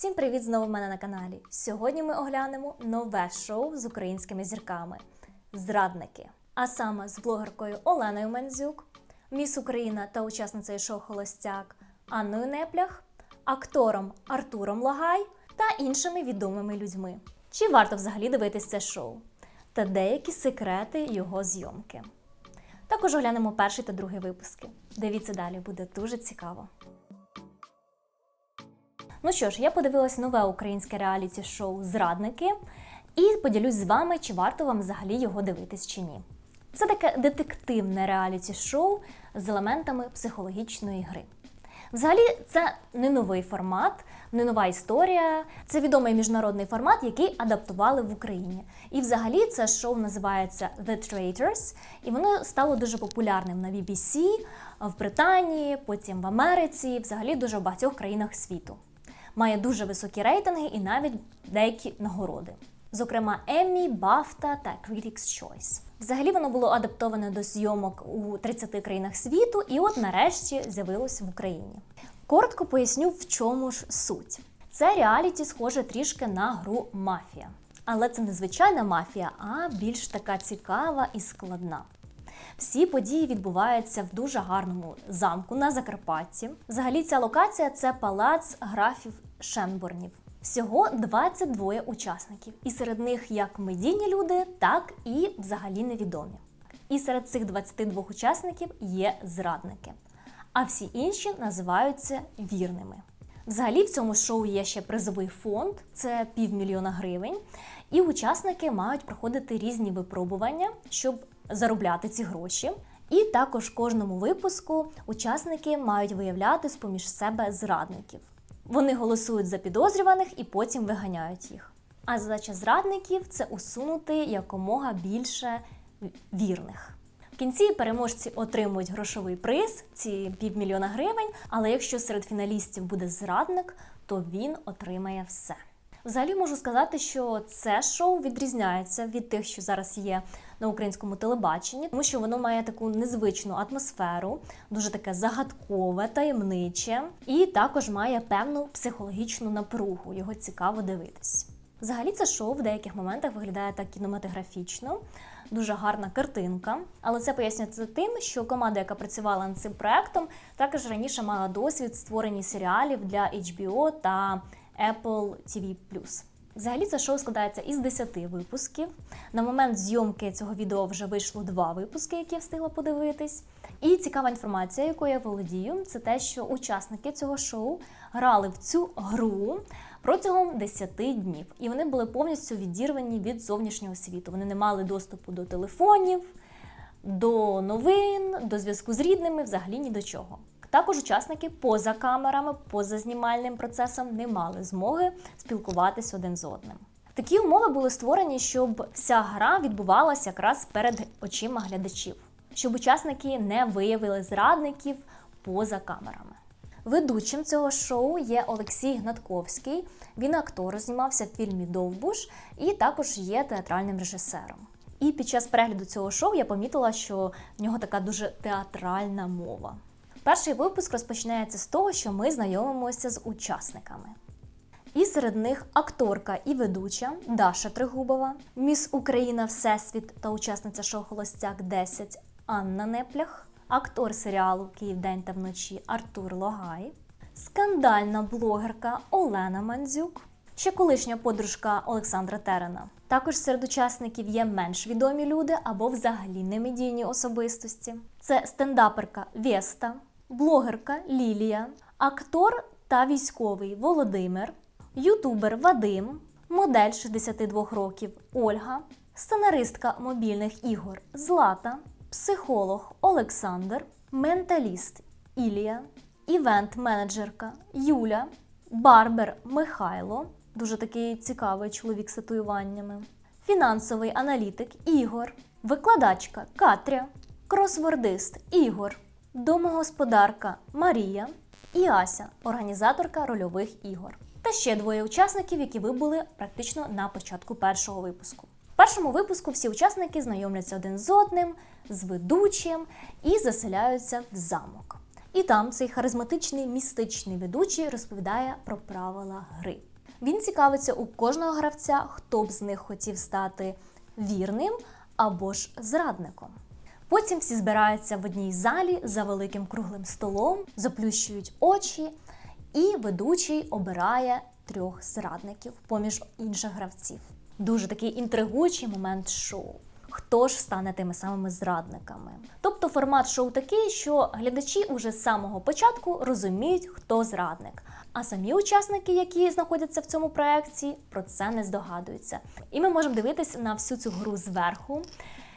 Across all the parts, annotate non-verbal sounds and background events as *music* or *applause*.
Всім привіт знову в мене на каналі. Сьогодні ми оглянемо нове шоу з українськими зірками Зрадники. А саме з блогеркою Оленою Мандзюк, міс Україна та учасницею шоу Холостяк Анною Неплях, актором Артуром Лагай та іншими відомими людьми. Чи варто взагалі дивитись це шоу? Та деякі секрети його зйомки. Також оглянемо перший та другий випуски. Дивіться далі, буде дуже цікаво. Ну що ж, я подивилась нове українське реаліті-шоу Зрадники і поділюсь з вами, чи варто вам взагалі його дивитись чи ні. Це таке детективне реаліті-шоу з елементами психологічної гри. Взагалі, це не новий формат, не нова історія. Це відомий міжнародний формат, який адаптували в Україні. І взагалі це шоу називається The Traitors, і воно стало дуже популярним на BBC, в Британії, потім в Америці, взагалі дуже в багатьох країнах світу. Має дуже високі рейтинги і навіть деякі нагороди. Зокрема, Еммі, Бафта та Critics' Choice. Взагалі воно було адаптоване до зйомок у 30 країнах світу, і от нарешті з'явилось в Україні. Коротко поясню, в чому ж суть. Це реаліті схоже трішки на гру мафія. Але це не звичайна мафія, а більш така цікава і складна. Всі події відбуваються в дуже гарному замку на Закарпатті. Взагалі, ця локація це палац графів Шенборнів. Всього 22 учасників, і серед них як медійні люди, так і взагалі невідомі. І серед цих 22 учасників є зрадники, а всі інші називаються вірними. Взагалі в цьому шоу є ще призовий фонд, це півмільйона гривень, і учасники мають проходити різні випробування, щоб заробляти ці гроші. І також кожному випуску учасники мають виявляти з поміж себе зрадників. Вони голосують за підозрюваних і потім виганяють їх. А задача зрадників це усунути якомога більше вірних. В кінці переможці отримують грошовий приз, ці півмільйона гривень. Але якщо серед фіналістів буде зрадник, то він отримає все. Взагалі можу сказати, що це шоу відрізняється від тих, що зараз є на українському телебаченні, тому що воно має таку незвичну атмосферу, дуже таке загадкове, таємниче, і також має певну психологічну напругу. Його цікаво дивитись. Взагалі, це шоу в деяких моментах виглядає так кінематографічно, дуже гарна картинка. Але це пояснюється тим, що команда, яка працювала над цим проектом, також раніше мала досвід створення серіалів для HBO та Apple TV+. Взагалі це шоу складається із 10 випусків. На момент зйомки цього відео вже вийшло два випуски, які я встигла подивитись. І цікава інформація, якою я володію, це те, що учасники цього шоу грали в цю гру протягом 10 днів, і вони були повністю відірвані від зовнішнього світу. Вони не мали доступу до телефонів, до новин, до зв'язку з рідними, взагалі ні до чого. Також учасники поза камерами, поза знімальним процесом не мали змоги спілкуватись один з одним. Такі умови були створені, щоб вся гра відбувалася якраз перед очима глядачів, щоб учасники не виявили зрадників поза камерами. Ведучим цього шоу є Олексій Гнатковський. Він актор, знімався в фільмі Довбуш і також є театральним режисером. І під час перегляду цього шоу я помітила, що в нього така дуже театральна мова. Перший випуск розпочинається з того, що ми знайомимося з учасниками. І серед них акторка і ведуча Даша Тригубова, міс Україна Всесвіт та учасниця шоу Холостяк 10 Анна Неплях, актор серіалу Київдень та вночі Артур Логай, скандальна блогерка Олена Мандзюк, ще колишня подружка Олександра Терена. Також серед учасників є менш відомі люди або взагалі немедійні особистості. Це стендаперка Веста, блогерка Лілія, актор та військовий Володимир, ютубер Вадим, модель 62 років Ольга, сценаристка мобільних ігор Злата, психолог Олександр, менталіст Ілія, івент-менеджерка Юля, барбер Михайло, дуже такий цікавий чоловік з татуюваннями, фінансовий аналітик Ігор, викладачка Катря, кросвордист Ігор домогосподарка Марія і Ася, організаторка рольових ігор. Та ще двоє учасників, які вибули практично на початку першого випуску. В першому випуску всі учасники знайомляться один з одним, з ведучим і заселяються в замок. І там цей харизматичний містичний ведучий розповідає про правила гри. Він цікавиться у кожного гравця, хто б з них хотів стати вірним або ж зрадником. Потім всі збираються в одній залі за великим круглим столом, заплющують очі, і ведучий обирає трьох зрадників поміж інших гравців. Дуже такий інтригуючий момент шоу. Хто ж стане тими самими зрадниками? Тобто формат шоу такий, що глядачі уже з самого початку розуміють, хто зрадник. А самі учасники, які знаходяться в цьому проекті, про це не здогадуються. І ми можемо дивитися на всю цю гру зверху,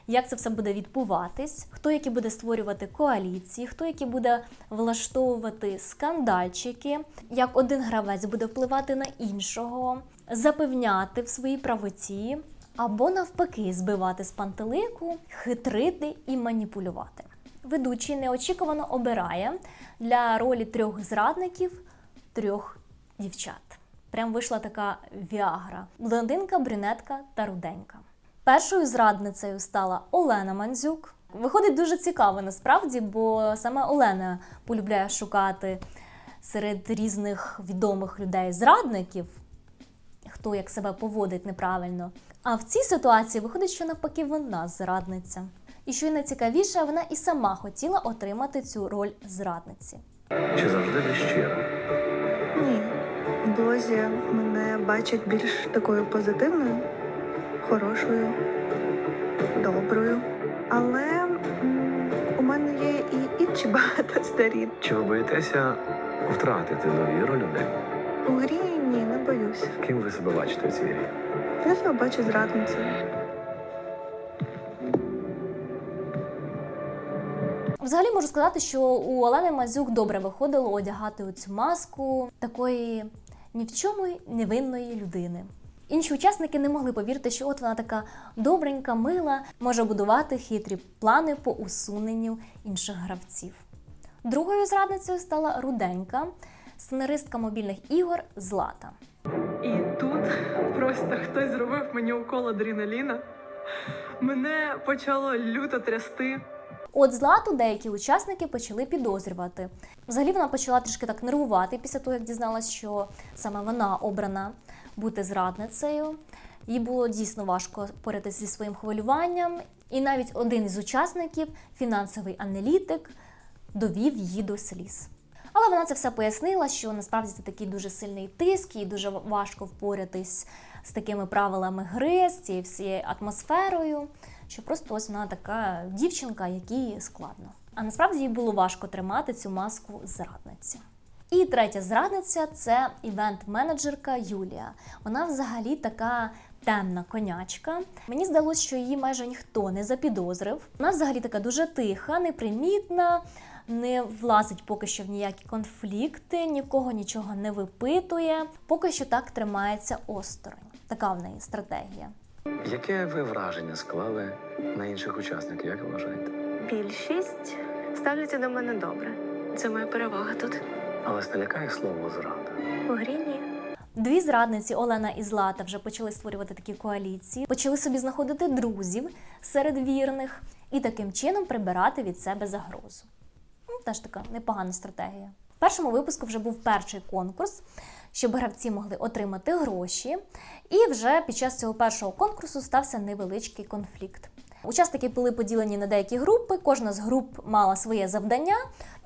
як це все буде відбуватись, хто які буде створювати коаліції, хто які буде влаштовувати скандальчики, як один гравець буде впливати на іншого, запевняти в своїй правоті, або навпаки збивати з пантелику, хитрити і маніпулювати. Ведучий неочікувано обирає для ролі трьох зрадників трьох дівчат. Прям вийшла така віагра: блондинка, брюнетка та руденька. Першою зрадницею стала Олена Мандзюк. Виходить дуже цікаво насправді, бо саме Олена полюбляє шукати серед різних відомих людей зрадників, хто як себе поводить неправильно. А в цій ситуації виходить, що навпаки вона зрадниця. І що й найцікавіше, вона і сама хотіла отримати цю роль зрадниці. Чи завжди ти щира? Ні. В блозі мене бачать більш такою позитивною, хорошою, доброю. Але у мене є і інші *laughs* багато сторін. Чи ви боїтеся втратити довіру людей? У грі ні, не боюсь. Ким ви себе бачите у цій грі? Я себе бачу зрадницею. Взагалі можу сказати, що у Олени Мазюк добре виходило одягати цю маску такої ні в чому невинної людини. Інші учасники не могли повірити, що от вона така добренька, мила, може будувати хитрі плани по усуненню інших гравців. Другою зрадницею стала руденька, сценаристка мобільних ігор Злата. І тут просто хтось зробив мені укол адреналіна. Мене почало люто трясти. От злату деякі учасники почали підозрювати. Взагалі вона почала трішки так нервувати після того, як дізналась, що саме вона обрана бути зрадницею. Їй було дійсно важко порятися зі своїм хвилюванням, і навіть один із учасників, фінансовий аналітик, довів її до сліз. Але вона це все пояснила, що насправді це такий дуже сильний тиск, і дуже важко впоратись з такими правилами гри, з цією всією атмосферою, що просто ось вона така дівчинка, якій складно. А насправді їй було важко тримати цю маску зрадниці. І третя зрадниця це івент-менеджерка Юлія. Вона взагалі така темна конячка. Мені здалося, що її майже ніхто не запідозрив. Вона взагалі така дуже тиха, непримітна, не влазить поки що в ніякі конфлікти, нікого нічого не випитує. Поки що так тримається осторонь. Така в неї стратегія. Яке ви враження склали на інших учасників, як ви вважаєте? Більшість ставляться до мене добре. Це моя перевага тут. Але не лякає слово зрада. У грі ні. Дві зрадниці Олена і Злата вже почали створювати такі коаліції, почали собі знаходити друзів серед вірних і таким чином прибирати від себе загрозу. Ну, теж така непогана стратегія. В першому випуску вже був перший конкурс, щоб гравці могли отримати гроші. І вже під час цього першого конкурсу стався невеличкий конфлікт. Учасники були поділені на деякі групи, кожна з груп мала своє завдання,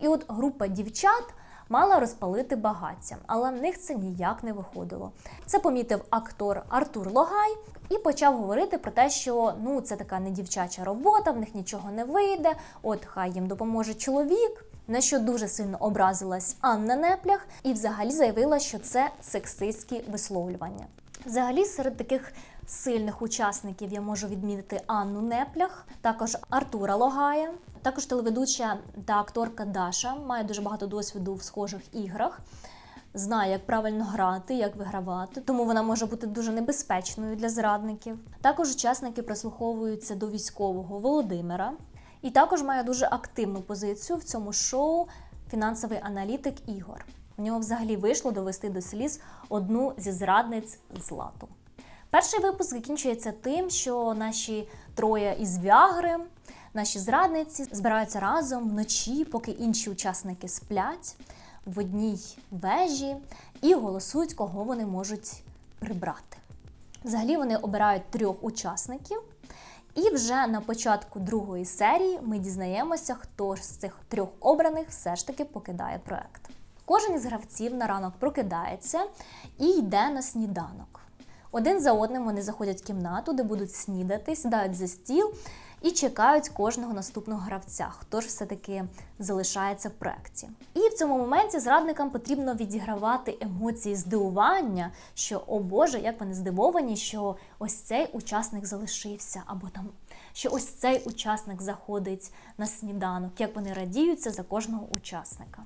і от група дівчат мала розпалити багаття, але в них це ніяк не виходило. Це помітив актор Артур Логай і почав говорити про те, що ну це така не дівчача робота, в них нічого не вийде. От хай їм допоможе чоловік. На що дуже сильно образилась Анна Неплях і взагалі заявила, що це сексистські висловлювання. Взагалі, серед таких сильних учасників я можу відмітити Анну Неплях, також Артура Логая, також телеведуча та акторка Даша має дуже багато досвіду в схожих іграх. Знає, як правильно грати, як вигравати, тому вона може бути дуже небезпечною для зрадників. Також учасники прислуховуються до військового Володимира, і також має дуже активну позицію в цьому шоу фінансовий аналітик Ігор. У нього взагалі вийшло довести до сліз одну зі зрадниць злату. Перший випуск закінчується тим, що наші троє із Вягри, наші зрадниці, збираються разом вночі, поки інші учасники сплять в одній вежі і голосують, кого вони можуть прибрати. Взагалі вони обирають трьох учасників. І вже на початку другої серії ми дізнаємося, хто ж з цих трьох обраних все ж таки покидає проект. Кожен із гравців на ранок прокидається і йде на сніданок. Один за одним вони заходять в кімнату, де будуть снідати, сідають за стіл і чекають кожного наступного гравця, хто ж все-таки залишається в проекті. І в цьому моменті зрадникам потрібно відігравати емоції здивування, що о Боже, як вони здивовані, що ось цей учасник залишився, або там що ось цей учасник заходить на сніданок, як вони радіються за кожного учасника.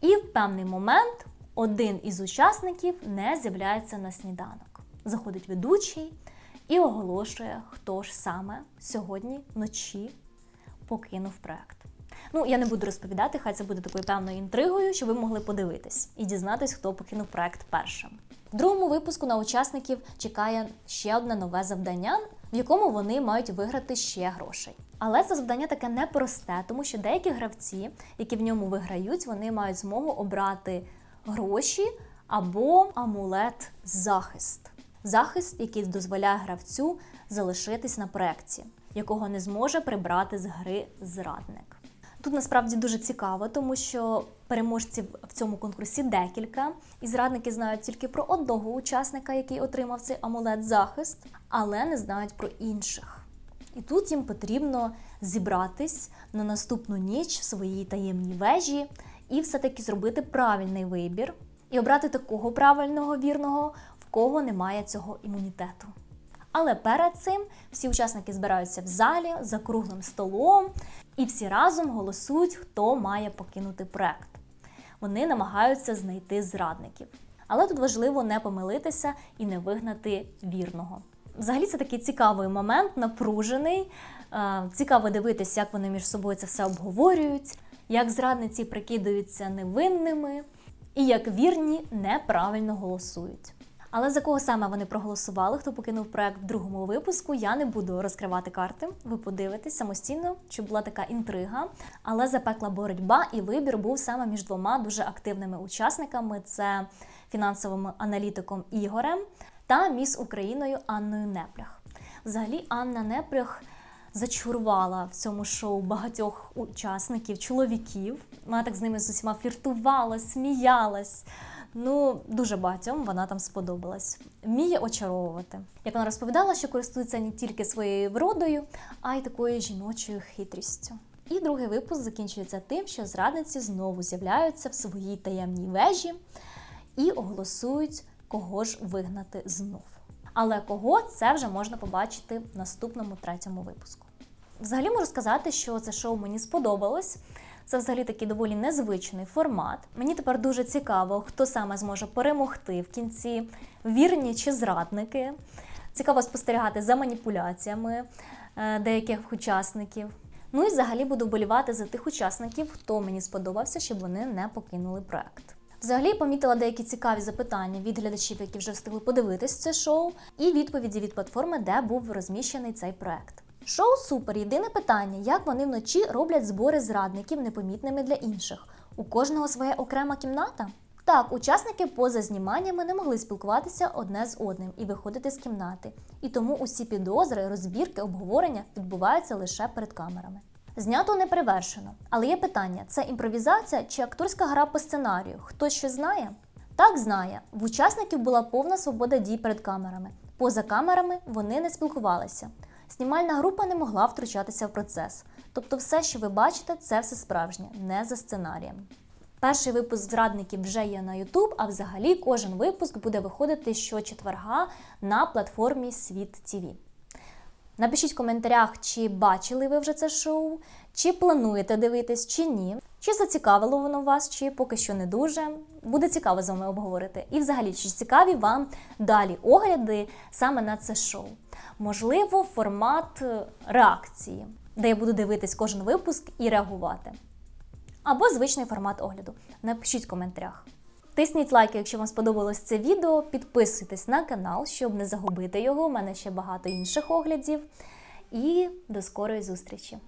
І в певний момент один із учасників не з'являється на сніданок. Заходить ведучий і оголошує, хто ж саме сьогодні вночі покинув проект. Ну, я не буду розповідати, хай це буде такою певною інтригою, щоб ви могли подивитись і дізнатись, хто покинув проект першим. В другому випуску на учасників чекає ще одне нове завдання, в якому вони мають виграти ще грошей. Але це завдання таке непросте, тому що деякі гравці, які в ньому виграють, вони мають змогу обрати гроші або амулет захист. Захист, який дозволяє гравцю залишитись на проекті, якого не зможе прибрати з гри зрадник. Тут насправді дуже цікаво, тому що переможців в цьому конкурсі декілька, і зрадники знають тільки про одного учасника, який отримав цей амулет захист, але не знають про інших. І тут їм потрібно зібратись на наступну ніч в своїй таємній вежі і все-таки зробити правильний вибір і обрати такого правильного вірного, кого немає цього імунітету. Але перед цим всі учасники збираються в залі за круглим столом і всі разом голосують, хто має покинути проект. Вони намагаються знайти зрадників. Але тут важливо не помилитися і не вигнати вірного. Взагалі це такий цікавий момент, напружений. Е, Цікаво дивитися, як вони між собою це все обговорюють, як зрадниці прикидаються невинними, і як вірні неправильно голосують. Але за кого саме вони проголосували, хто покинув проект в другому випуску, я не буду розкривати карти. Ви подивитесь самостійно, що була така інтрига. Але запекла боротьба, і вибір був саме між двома дуже активними учасниками: це фінансовим аналітиком Ігорем та міс Україною Анною Неплях. Взагалі, Анна Неплях зачарувала в цьому шоу багатьох учасників, чоловіків. Вона так з ними з усіма фліртувала, сміялась. Ну, дуже багатьом вона там сподобалась. Вміє очаровувати. Як вона розповідала, що користується не тільки своєю вродою, а й такою жіночою хитрістю. І другий випуск закінчується тим, що зрадниці знову з'являються в своїй таємній вежі і оголосують, кого ж вигнати знов. Але кого це вже можна побачити в наступному третьому випуску. Взагалі можу сказати, що це шоу мені сподобалось. Це взагалі такий доволі незвичний формат. Мені тепер дуже цікаво, хто саме зможе перемогти в кінці, вірні чи зрадники. Цікаво спостерігати за маніпуляціями е, деяких учасників. Ну і взагалі буду вболівати за тих учасників, хто мені сподобався, щоб вони не покинули проект. Взагалі помітила деякі цікаві запитання від глядачів, які вже встигли подивитись це шоу, і відповіді від платформи, де був розміщений цей проект. Шоу супер. Єдине питання, як вони вночі роблять збори зрадників непомітними для інших. У кожного своя окрема кімната? Так, учасники поза зніманнями не могли спілкуватися одне з одним і виходити з кімнати. І тому усі підозри, розбірки, обговорення відбуваються лише перед камерами. Знято не перевершено. Але є питання: це імпровізація чи акторська гра по сценарію? Хтось щось знає? Так знає. В учасників була повна свобода дій перед камерами. Поза камерами вони не спілкувалися. Знімальна група не могла втручатися в процес. Тобто, все, що ви бачите, це все справжнє, не за сценарієм. Перший випуск зрадників вже є на YouTube, а взагалі кожен випуск буде виходити щочетверга на платформі Світ ТВ. Напишіть в коментарях, чи бачили ви вже це шоу, чи плануєте дивитись, чи ні. Чи зацікавило воно вас, чи поки що не дуже. Буде цікаво з вами обговорити. І взагалі, чи цікаві вам далі огляди саме на це шоу? Можливо, формат е, реакції, де я буду дивитись кожен випуск і реагувати. Або звичний формат огляду. Напишіть в коментарях. Тисніть лайки, якщо вам сподобалось це відео. Підписуйтесь на канал, щоб не загубити його. У мене ще багато інших оглядів. І до скорої зустрічі!